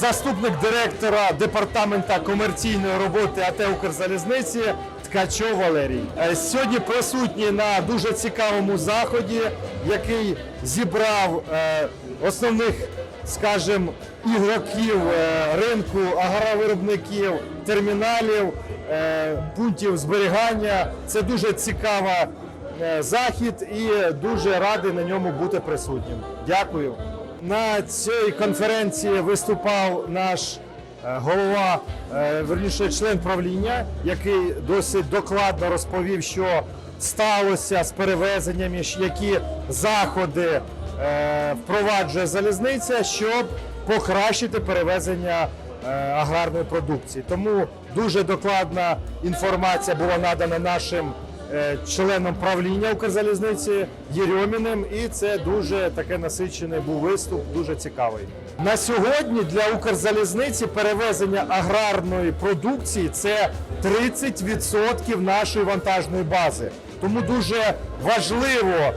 заступник директора департамента комерційної роботи АТ Укрзалізниці Ткачов Валерій. Е, Сьогодні присутній на дуже цікавому заході, який зібрав е, основних, скажімо, ігроків е, ринку, агровиробників, терміналів, пунктів зберігання. Це дуже цікава захід і дуже радий на ньому бути присутнім. Дякую. На цій конференції виступав наш е, голова, е, верніше член правління, який досить докладно розповів, що сталося з перевезеннями, які заходи е, впроваджує залізниця, щоб покращити перевезення аграрної продукції. Тому дуже докладна інформація була надана нашим членом правління Укрзалізниці Єрьоміним, і це дуже таке насичений був виступ, дуже цікавий. На сьогодні для Укрзалізниці перевезення аграрної продукції це 30% нашої вантажної бази. Тому дуже важливо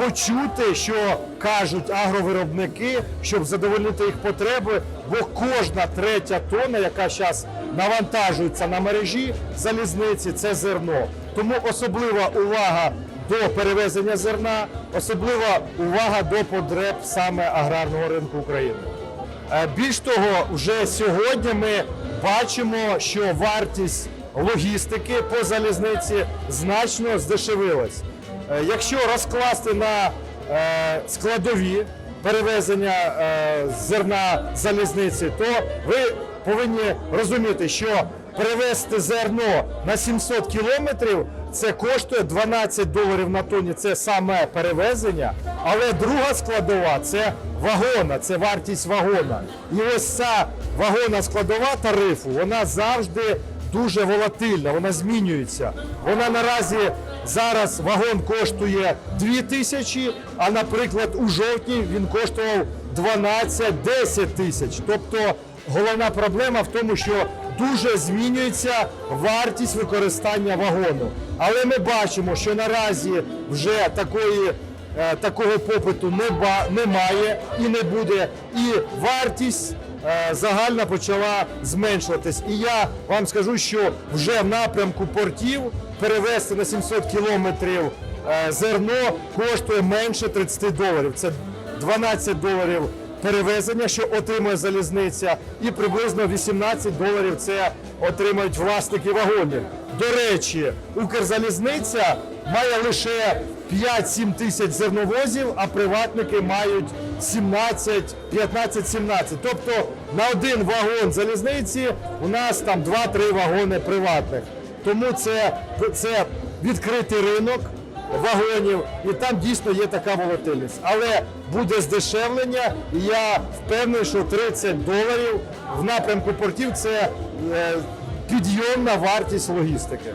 почути, що кажуть агровиробники, щоб задовольнити їх потреби, бо кожна третя тонна, яка зараз навантажується на мережі залізниці, це зерно. Тому особлива увага до перевезення зерна, особлива увага до потреб саме аграрного ринку України. Е, Більш того, вже сьогодні ми бачимо, що вартість логістики по залізниці значно здешевилась. Е, Якщо розкласти на е, складові перевезення е, зерна залізниці, то ви повинні розуміти, що перевезти зерно на 700 кілометрів це коштує 12 доларів на тонні. Це саме перевезення. Але друга складова це вагона, це вартість вагона. І ось ця вагона складова тарифу, вона завжди дуже волатильна, вона змінюється. Вона наразі зараз вагон коштує 2 тисячі, а наприклад, у жовтні він коштував 12-10 тисяч. Тобто головна проблема в тому, що дуже змінюється вартість використання вагону. Але ми бачимо, що наразі вже такої. Е, Такого попиту не ба- немає і не буде, і вартість е, загальна почала зменшуватись. І я вам скажу, що вже в напрямку портів перевезти на 700 кілометрів е, зерно коштує менше 30 доларів. Це 12 доларів перевезення, що отримує залізниця, і приблизно 18 доларів це отримають власники вагонів. До речі, Укрзалізниця має лише 5-7 тисяч зерновозів, а приватники мають 17, 15-17. Тобто на один вагон залізниці у нас там 2-3 вагони приватних. Тому це, це відкритий ринок вагонів, і там дійсно є така волатильність. Але буде здешевлення, і я впевнений, що 30 доларів в напрямку портів це е, підйомна вартість логістики.